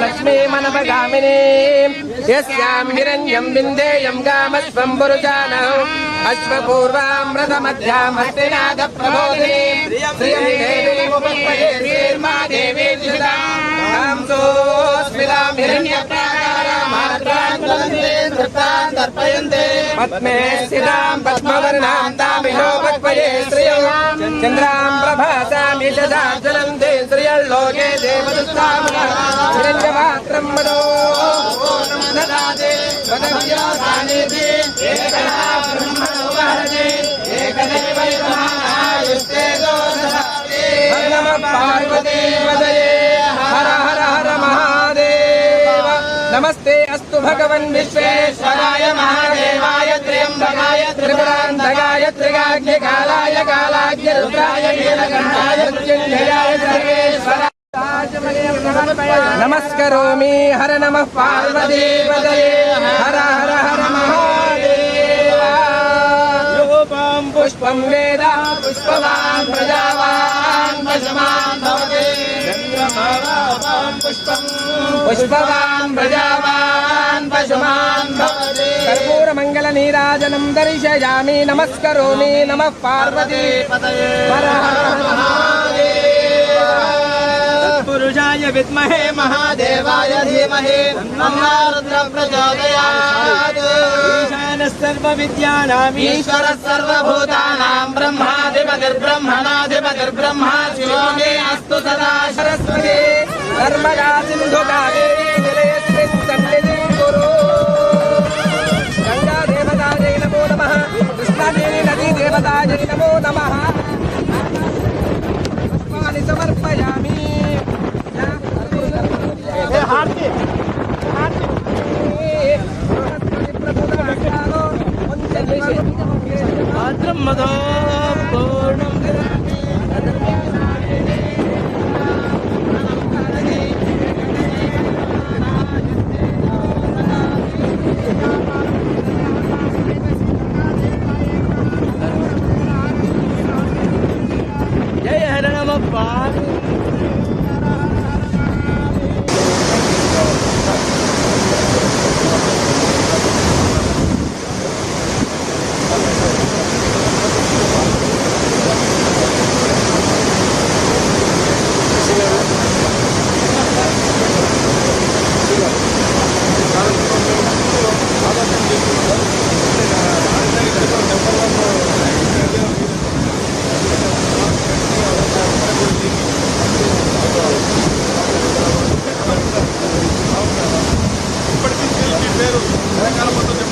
లక్ష్మీమనపగామిని యస్యాం హిరణ్యం విందేయం గామస్వం పురుషానః అశ్వపూర్వామృతమధ్యామస్తినాథ ప్రబోధిని శ్రియం దేవీముపత్పయే శ్రీర్మా దేవీ దిశతాం సోస్మితాం పద్మే స్థితాం పద్మవర్ణాం తామిహోపత్పయే శ్రియం చంద్రాం ప్రభాసాం యశదాచలంతే శ్రియల్లోకే దేవదుస్తామన హిరణ్యపాత్రం మదో దదాతే వదవ్యాసానేతి ఏకదా బ్రహ్మణో భారతే ఏకదైవైవమానాయుస్తే దోషదాతే హర నమ పార్వతీ పదయే హర హర హర మహాదేవ నమస్తే అస్తు భగవన్ విశ్వేశ్వరాయ మహాదేవాయ త్ర్యంబకాయ త్రిపురాంతకాయ త్రిగాగ్నికాలాయ కాలాగ్ని రుద్రాయ నీలకంఠాయ మృత్యుంజయాయ సర్వేశ్వరాయ నమస్కరోమి హర నమ नमस्करोमि, हर नमः पार्वती हर हर हर महादेव। पुष्पं वेद, पुष्पवान् प्रजावान् वशमान् भवते। पुष्पं पुष्पवान् प्रजावान् वशमान् भवते। कर्पूरमङ्गलनीराजनं दर्शयामि, नमस्करोमि, नमः पार्वती हर हर विमहे महादेवाय धीमहि तन्नारुद्र प्रचोदयात् सर्वविद्यानाम् ईश्वरः ब्रह्मा ब्रह्माधिपतिर्ब्रह्मणाधिपतिर्ब्रह्मा शिवो मे अस्त सदा। బ్రహ్మదో పూర్ణం జయ హరణ పార్వతి Ela botou